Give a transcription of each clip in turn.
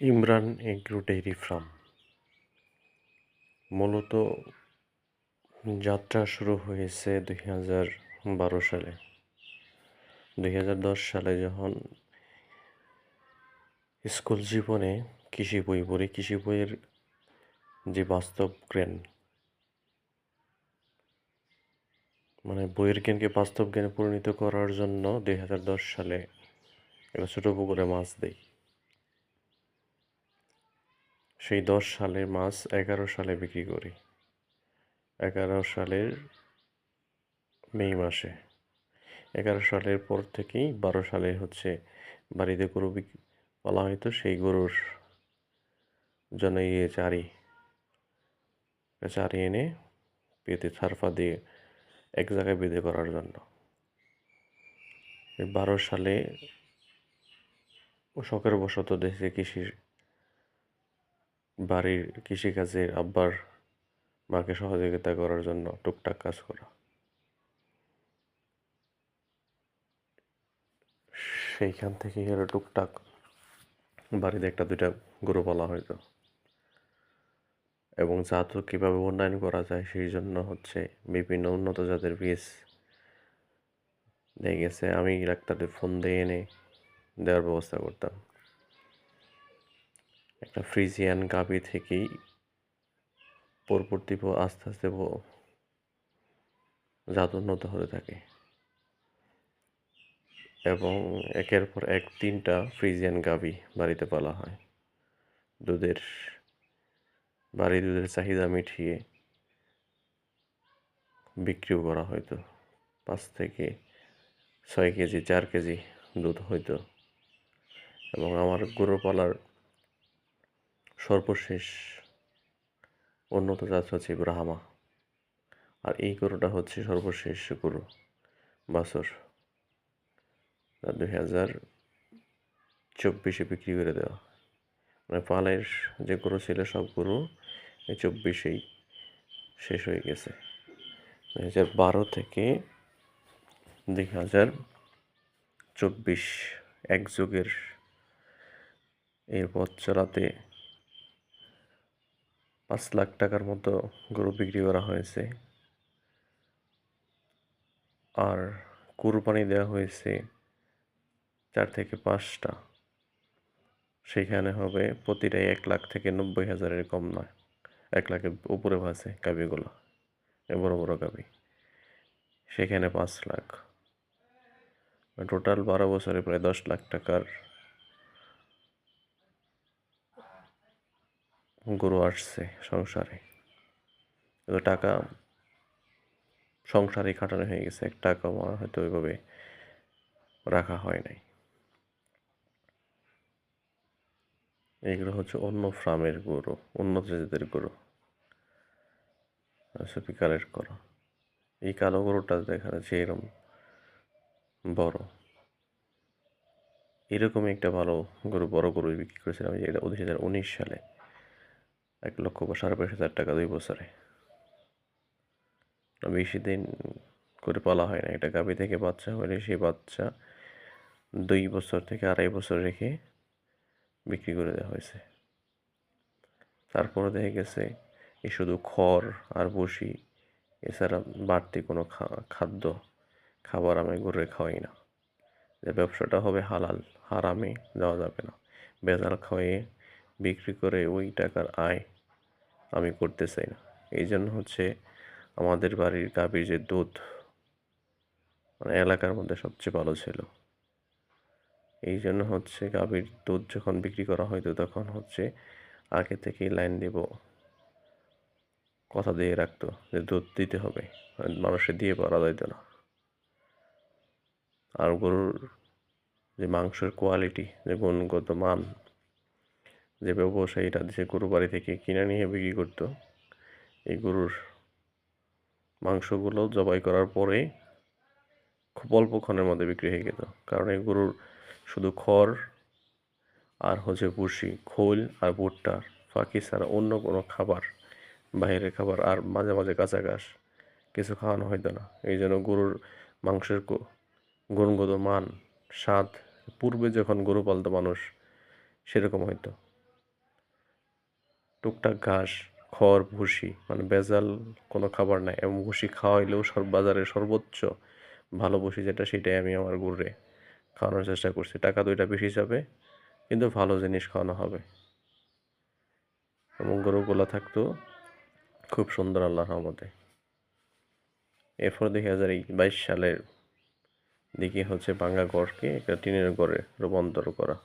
Imran agro dairy farm. মূলত যাত্রা শুরু হয়েছে দুই হাজার বারো সালে। দুই হাজার দশ সালে যখন স্কুল জীবনে কৃষি বই পড়ি, কৃষি বইয়ের যে বাস্তব জ্ঞান মানে বইয়ের জ্ঞানকে বাস্তব জ্ঞানে পরিণত করার জন্য দুই হাজার দশ সালে একটা ছোটো পুকুরে মাছ দেই। সেই দশ সালের মাছ এগারো সালে বিক্রি করি। এগারো সালের মে মাসে। এগারো সালের পর থেকেই বারো সালে হচ্ছে বাড়িতে গরু বিক্রি পালা হয়তো সেই গরুর জন্য ইয়ে চারি চারি এনে পেতে ছারফা দিয়ে এক জায়গায় বেঁধে করার জন্য। বারো সালে শখের বশত দেশে কৃষির বাড়ির কৃষিকাজের আব্বার মাকে সহযোগিতা করার জন্য টুকটাক কাজ করা। সেইখান থেকে এর টুকটাক বাড়িতে একটা দুইটা গরু পালা হয়তো এবং জাত কীভাবে উন্নয়ন করা যায় সেই জন্য হচ্ছে বিভিন্ন উন্নত জাতের বীজ দিয়ে গেছে। আমি ডাক্তারদের ফোন দিয়ে এনে দেওয়ার ব্যবস্থা করতাম। একটা ফ্রিজিয়ান গাভি থেকেই পরবর্তী আস্তে আস্তে জাত উন্নত হতে থাকে। এবং একের পর এক তিনটা ফ্রিজিয়ান গাভি বাড়িতে পালা হয়। দুধের বাড়ি দুধের চাহিদা মিটিয়ে বিক্রিও করা হয়তো পাঁচ থেকে ছয় কেজি, চার কেজি দুধ হইতো। এবং আমার গরু পালার সর্বশেষ উন্নত জাত হচ্ছে ব্রাহ্মা আর এই গরুটা হচ্ছে সর্বশেষ গরু বাছর। দুই হাজার চব্বিশে বিক্রি করে দেওয়া। মানে পালের যে গরু ছিল, সব গরু এই চব্বিশেই শেষ হয়ে গেছে। দুই হাজার বারো থেকে দুই হাজার চব্বিশ এক যুগের এর পথ চলাতে পাঁচ লাখ টাকার মতো গরু বিক্রি করা হয়েছে। আর কুরবানি দেওয়া হয়েছে চার থেকে পাঁচটা। সেখানে হবে প্রতিটাই এক লাখ থেকে নব্বই হাজারের কম নয় এক লাখের উপরে ভাসে গাবিগুলো বড় বড় গাবি সেখানে পাঁচ লাখ। টোটাল বারো বছরে প্রায় দশ লাখ টাকার গরু আসছে সংসারে। এত টাকা সংসারে খাটানো হয়ে গেছে, এক টাকা হয়তো ওইভাবে রাখা হয় নাই। এইগুলো হচ্ছে অন্য ফার্মের গরু উন্নত জাতের গরু। সুপি কালেক্ট করা। এই কালো গরুটা দেখা যাচ্ছে এরকম বড়। এরকমই একটা ভালো গরু, বড় গরু বিক্রি করেছিলাম, যেটা হাজার উনিশ সালে। এক লক্ষ বা সাড়ে পাঁচ হাজার টাকা দুই বছরে। বেশি দিন করে পালা হয় না। এটা গাভী থেকে বাচ্চা হলে সেই বাচ্চা দুই বছর থেকে আড়াই বছর রেখে বিক্রি করে দেওয়া হয়েছে। তারপরে দেখা গেছে এই শুধু খড় আর বসি এছাড়া বাড়তি কোনো খাদ্য, খাবার আমি গরুরে খাওয়াই না। যে ব্যবসাটা হবে হালাল, হারামে দেওয়া যাবে না। বেজাল খাওয়াইয়ে বিক্রি করে ওই টাকার আয় আমি করতে চাই না। এই জন্য হচ্ছে আমাদের বাড়ির গাভীর যে দুধ মানে এলাকার মধ্যে সবচেয়ে ভালো ছিল। এই জন্য হচ্ছে গাভীর দুধ যখন বিক্রি করা হয়তো তখন হচ্ছে আগে থেকেই লাইন দেব, কথা দিয়ে রাখতো যে দুধ দিতে হবে মানুষে দিয়ে পারা যাইতো না। আর গরুর যে মাংসের কোয়ালিটি যে গুণগত মান যে ব্যবসায়ীরা দেশে গরু বাড়ি থেকে কিনে নিয়ে বিক্রি করতো, এই গরুর মাংসগুলো জবাই করার পরে খুব অল্প ক্ষণের মধ্যে বিক্রি হয়ে যেত কারণ এই গরুর শুধু খড় আর হচ্ছে ভুসি, খোল আর ভুট্টা ফাঁকি ছাড়া অন্য কোনো খাবার, বাইরের খাবার আর মাঝে মাঝে কাঁচা ঘাস কিছু খাওয়ানো হইতো না। এই জন্য গরুর মাংসের গুণগত মান, স্বাদ, পূর্বে যখন গরু পালতো মানুষ সেরকম হইতো। টুকটাক ঘাস, খড়, ভুসি মানে ভেজাল কোনো খাবার নাই এবং ভুসি খাওয়াইলেও সর, বাজারে সর্বোচ্চ ভালো ভুসি যেটা সেটাই আমি আমার গরুরে খাওয়ানোর চেষ্টা করছি। টাকা দুইটা বেশি যাবে, কিন্তু ভালো জিনিস খাওয়ানো হবে। এবং গরুগুলো থাকতো খুব সুন্দর আল্লাহর রহমতে। এরপর দুই হাজার বাইশ সালের দিকে হচ্ছে বাঙ্গা গড়কে একটা টিনের গড়ে রূপান্তর করা।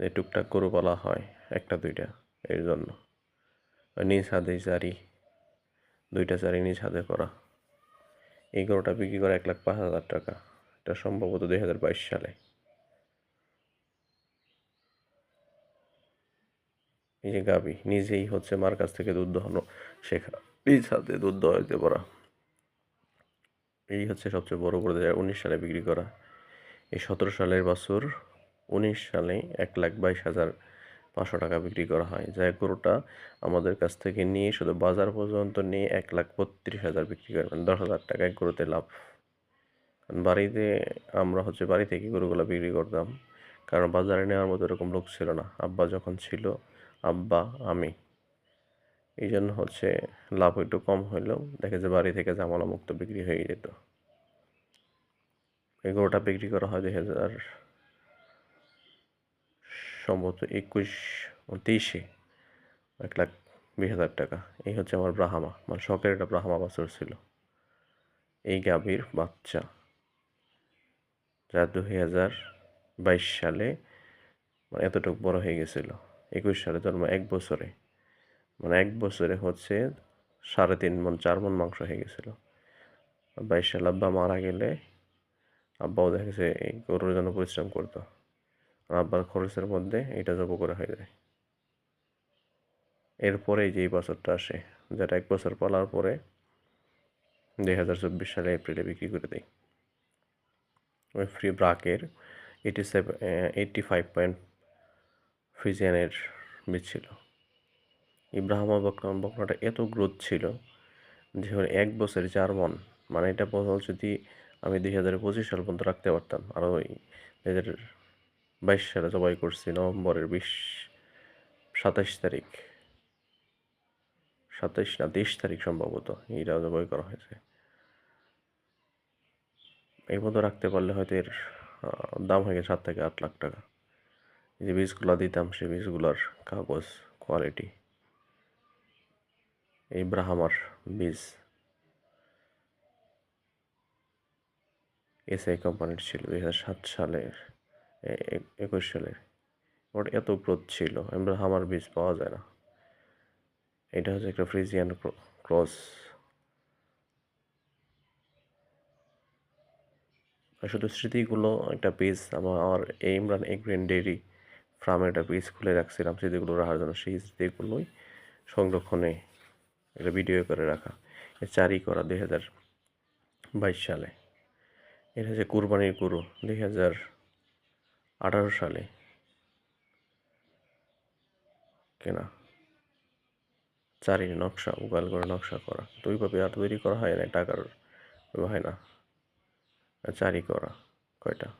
এই টুকটাক গরু পালা হয়, একটা, দুইটা, এর জন্য। নিজ হাতে চারি, দুইটা চারি নিজ হাতে করা। এই গরুটা বিক্রি করে এক লাখ পাঁচ হাজার টাকা। এটা সম্ভবত দুই হাজার বাইশ সালে। এই যে গাবি নিজেই হচ্ছে মার কাছ থেকে দুধ দোহানো শেখা। নিজ হাতে দুধ দোয়াইতে পারা। এই হচ্ছে সবচেয়ে বড় দেয় উনিশ সালে বিক্রি করা। এই সতেরো সালের বছর উনিশ সালে এক লাখ বাইশ হাজার পাঁচশো টাকা বিক্রি করা হয়। যা গরুটা আমাদের কাছ থেকে নিয়ে শুধু বাজার পর্যন্ত নিয়ে এক লাখ বত্রিশ হাজার বিক্রি করবেন দশ হাজার টাকা এক গরুতে লাভ। কারণ বাড়িতে আমরা হচ্ছে বাড়ি থেকে গরুগুলো বিক্রি করতাম। কারণ বাজারে নেওয়ার মতো এরকম লোক ছিল না। আব্বা যখন ছিল, আব্বা, আমি। এই জন্য হচ্ছে লাভ একটু কম হইলেও দেখে যে বাড়ি থেকে জামালা মুক্ত বিক্রি হয়ে যেত। এই গরুটা বিক্রি করা হয় দুই হাজার সম্ভবত একুশ তেইশে এক লাখ বিশ হাজার টাকা। এই হচ্ছে আমার ব্রাহ্মা। মানে শখের একটা ব্রাহ্মা বছর ছিল। এই গাভীর বাচ্চা যা দু হাজার বাইশ সালে মানে এতটুকু বড় হয়ে গেছিল। একুশ সালে জন্ম এক বছরে। মানে এক বছরে হচ্ছে সাড়ে তিন মন, চার মন মাংস হয়ে গেছিল। বাইশ সালে আব্বা মারা গেলে আব্বাও দেখেছে এই গরুর জন্য পরিশ্রম করতো। আব্বার খরচের মধ্যে এটা জব করে হয়ে যায়। এরপরে যেই বছরটা আসে, যেটা এক বছর পালার পরে দুই হাজার চব্বিশ সালে এপ্রিলে বিক্রি করে দেয় ওই free ব্রাকের eighty seven eighty five point ফ্রিজিয়ানের বীজ ছিল। ইব্রাহিমা বকরা বকরাটা এত গ্রোথ ছিল যে এক বছর চার মন মানে এটা বছর যদি আমি দুই হাজার পঁচিশ সাল পর্যন্ত রাখতে পারতাম, আর ওই দুই হাজার বাইশ সালে জবাই করছি, নভেম্বরের বিশ সাতাইশ তারিখ। সাতাইশ না তেইশ তারিখ সম্ভবত এইটা জবাই করা হয়েছে। এই মতো রাখতে পারলে হয়তো এর দাম হয়ে গেছে সাত থেকে আট লাখ টাকা। যে বীজগুলো দিতাম, সেই বীজগুলোর কাগজ, কোয়ালিটি, এই ব্রাহামার বীজ। এসআই কোম্পানির ছিল দুই সাত সালের। একুশ সালের। ওটা এত গ্রোথ ছিল হামার বীজ পাওয়া যায় না। এটা হচ্ছে একটা ফ্রিজিয়ান ক্রস শুধু স্মৃতিগুলো, একটা পেজ আমার এই ইমরান এগ্রিন ডেরি ফার্মে একটা পেজ খুলে রাখছিলাম, স্মৃতিগুলো রাখার জন্য। সেই স্মৃতিগুলোই সংরক্ষণে একটা ভিডিও করে রাখা। চারি করা দুই হাজার বাইশ সালে। এটা হচ্ছে কুরবানির গুরু, দুই হাজার আঠারো সালে। কেনা। চারির নকশা, উগাল করে নকশা করা। তো ওইভাবে আর তৈরি করা হয় না, টাকার হয় না। চারি করা, কয়টা?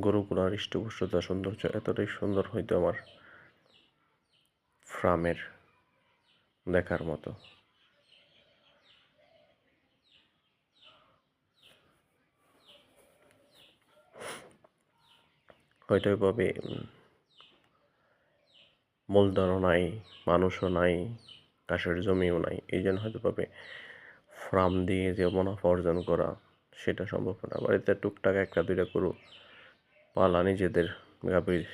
গরুগুলার হৃষ্টপুষ্টতা সৌন্দর্য এতটাই সুন্দর হইতো আমার ফ্রামের দেখার মতো। হয়তো এভাবে মূলধনও নাই, মানুষও নাই কাশের জমিও নাই, এই জন্য হয়তো পাবে ফার্ম দিয়ে যে মুনাফা অর্জন করা, সেটা সম্ভব না। বাড়িতে টুকটাক একটা, দুইটা গরু পালা, নিজেদের গাভীর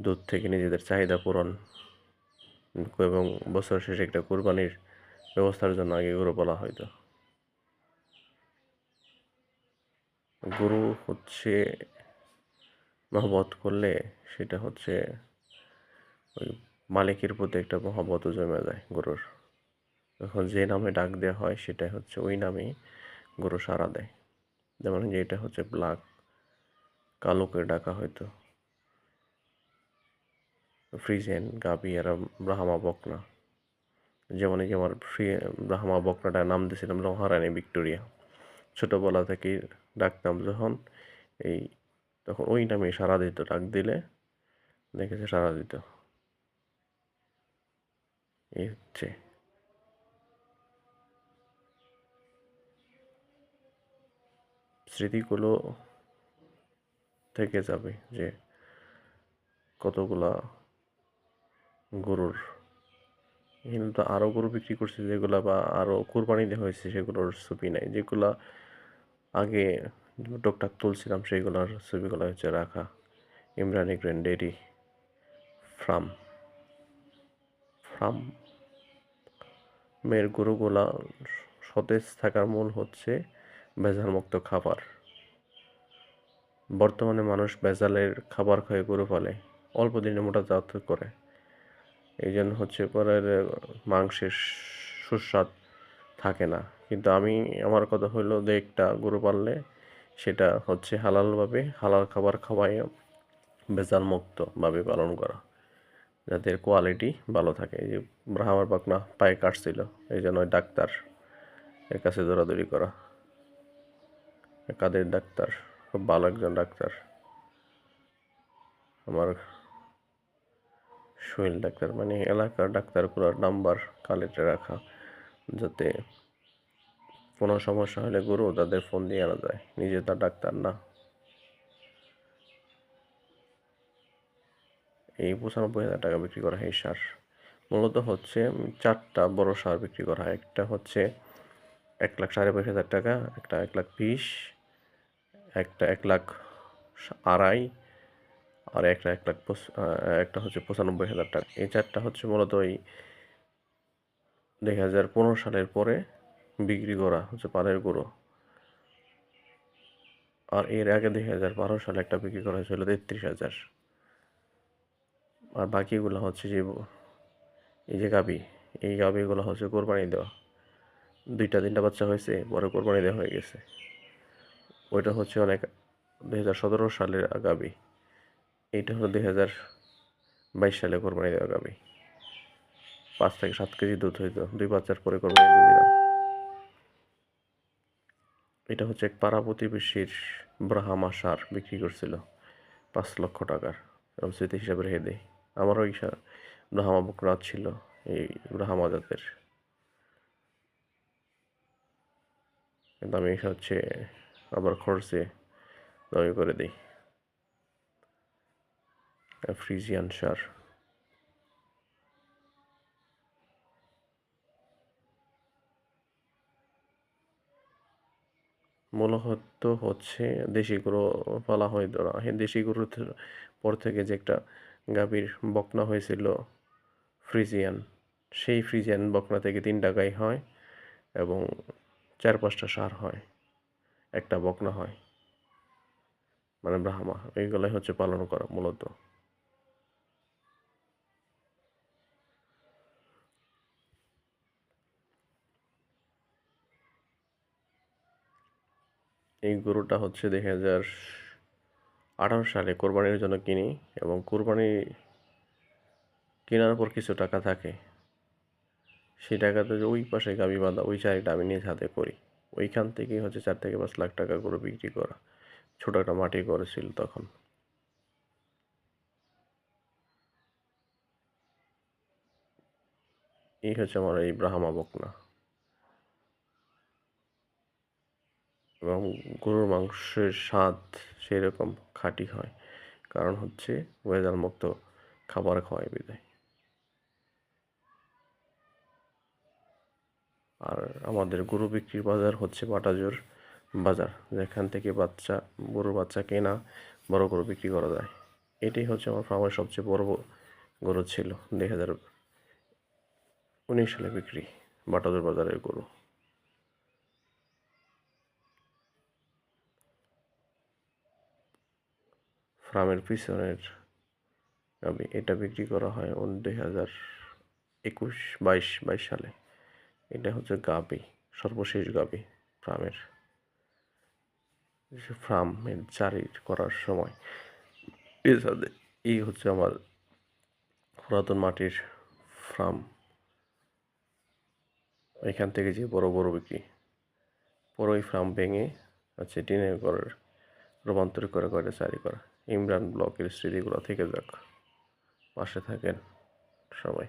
দুধ থেকে নিজেদের চাহিদা পূরণ, এবং বছর শেষে একটা কোরবানির ব্যবস্থার জন্য আগে গরু বলা হয়তো। গরু হচ্ছে মহব্বত করলে সেটা হচ্ছে ওই মালিকের প্রতি একটা মহব্বতও জমে যায় গরুর। যখন যে নামে ডাক দেওয়া হয় সেটা হচ্ছে ওই নামেই গরু সাড়া দেয়। যেমন যে এটা হচ্ছে ব্ল্যাক, কালোকে ডাকা হয়তো। ফ্রিজেন গাবি আর ব্রাহ্মা বকনা। যেমন এই যে আমার ফ্রি ব্রাহ্মা বকনাটার নাম দিয়েছিলাম মহারানী ভিক্টোরিয়া। ছোটোবেলা থেকেই ডাকতাম যখন এই তখন ওই নামে সাড়া দিত, ডাক দিলে দেখেছে সাড়া দিত। এই হচ্ছে। স্মৃতিগুলো থেকে যাবে যে কতগুলা গরুর, এখানে তো আরও গরু বিক্রি করছে যেগুলা বা আরও কোরবানি দেওয়া হয়েছে সেগুলোর ছবি নাই, যেগুলা আগে টুকটাক তুলছিলাম, সেইগুলোর ছবিগুলো হচ্ছে রাখা। ইমরানি গ্রেন ডেরি ফ্রাম, ফার্ম, মেয়ের গরুগুলা সতেজ থাকার মূল হচ্ছে ভেজালমুক্ত খাবার। বর্তমানে মানুষ ভেজালের খাবার খেয়ে গরু পালে, অল্প দিনে মোটা জাত করে। এই জন্য হচ্ছে পরে মাংসের সুস্বাদ থাকে না। কিন্তু আমি, আমার কথা হইল যে একটা গরু পাললে সেটা হচ্ছে হালালভাবে হালাল খাবার খাওয়াই ভেজাল মুক্তভাবে পালন করা, যাতে কোয়ালিটি ভালো থাকে। এই যে ব্রাহ্মার পাকনা পায়ে কাটছিল এই জন্য ডাক্তার এর কাছে দৌড়াদৌড়ি করা। কাদের ডাক্তার, খুব ভালো একজন ডাক্তার। আমার সোহেল ডাক্তার মানে এলাকার ডাক্তারগুলোর নাম্বার কালেক্টে রাখা, যাতে কোনো সমস্যা হলে গরু তাদের ফোন দিয়ে আনা যায়। নিজে তার ডাক্তার না। এই পঁচানব্বই হাজার টাকা বিক্রি করা হয় এই সার। মূলত হচ্ছে চারটা বড় সার বিক্রি করা হয়। একটা হচ্ছে এক লাখ সাড়ে বাইশ হাজার টাকা, একটা এক লাখ বিশ, একটা এক লাখ আড়াই, আর একটা এক লাখ একটা হচ্ছে পঁচানব্বই হাজার টাকা। এই চারটা হচ্ছে মূলত ওই দুই হাজার পনেরো সালের পরে বিক্রি করা, হচ্ছে পালের গুঁড়ো। আর এর আগে দুই হাজার বারো সালে একটা বিক্রি করা হয়েছিল তেত্রিশ হাজার। আর বাকিগুলো হচ্ছে যে এই যে গাবি, এই গাবিগুলো হচ্ছে কোরবানি দেওয়া। দুইটা তিনটা বাচ্চা হয়েছে, পরে কোরবানি দেওয়া হয়ে গেছে। ওইটা হচ্ছে অনেক দুই হাজার সতেরো সালের গাবি। এইটা হলো দুই হাজার বাইশ সালে কোরবানি দেওয়া গাবি। পাঁচ থেকে সাত কেজি দুধ হইতো, দুই বাচ্চার পরে কোরবানি দিলাম এটা হচ্ছে এক পাড়া প্রতিবেশীর ব্রাহ্মা সার বিক্রি করছিল পাঁচ লক্ষ টাকার। এরকম স্মৃতি হিসাবে রেখে দেয় আমারও এই ব্রাহ্মা বকরা ছিল, এই ব্রাহ্মা জাতের কিন্তু আমি হচ্ছে আবার খরচে দাবি করে দিই। Friesian sir. মূলত হচ্ছে দেশি গরু পালা হয় না। দেশি গরুর পর থেকে যে একটা গাভীর বকনা হয়েছিল ফ্রিজিয়ান, সেই ফ্রিজিয়ান বকনা থেকে তিনটা গাই হয় এবং চার পাঁচটা সার হয়, একটা বকনা হয়। মানে ব্রাহ্মা, এইগুলাই হচ্ছে পালন করা মূলত। এই গরুটা হচ্ছে দুই হাজার আঠারো সালে কোরবানির জন্য কিনি এবং কোরবানি কেনার পর কিছু টাকা থাকে। সেই টাকাতে যে ওই পাশে গাবি বাঁধা, ওই চারিটা আমি নিজ হাতে করি। ওইখান থেকেই হচ্ছে চার থেকে পাঁচ লাখ টাকা গরু বিক্রি করা। ছোটো একটা মাটি করেছিল তখন। এই হচ্ছে আমার এই ব্রাহ্মা বকনা। এবং গরুর মাংসের স্বাদ সেই রকম খাঁটি হয়। কারণ হচ্ছে ভেজাল মুক্ত খাবার খাওয়াই বিদায়। আর আমাদের গরু বিক্রির বাজার হচ্ছে বাটাজোর বাজার, যেখান থেকে বাচ্চা, গরুর বাচ্চা কেনা, বড় গরু বিক্রি করা যায়। এটাই হচ্ছে আমার ফার্মের সবচেয়ে বড় গরু ছিল দুই হাজার উনিশ সালে বিক্রি বাটাজোর বাজারের গরু। ফার্মের পিছনের গাবি এটা বিক্রি করা হয় দুই হাজার একুশ বাইশ বাইশ সালে। এটা হচ্ছে গাবি, সর্বশেষ গাবি ফার্মের ফার্মের জারি করার সময়। এছাড়া এই হচ্ছে আমার পুরাতন মাটির ফার্ম। এখান থেকে যে বড় বড় বিক্রি, পরই ফার্ম ভেঙে হচ্ছে টিনের ঘরের রূপান্তরিত করে করে চারি করা। ইমরান ব্লকের স্মৃতিগুলো থেকে যাক। পাশে থাকেন সবাই।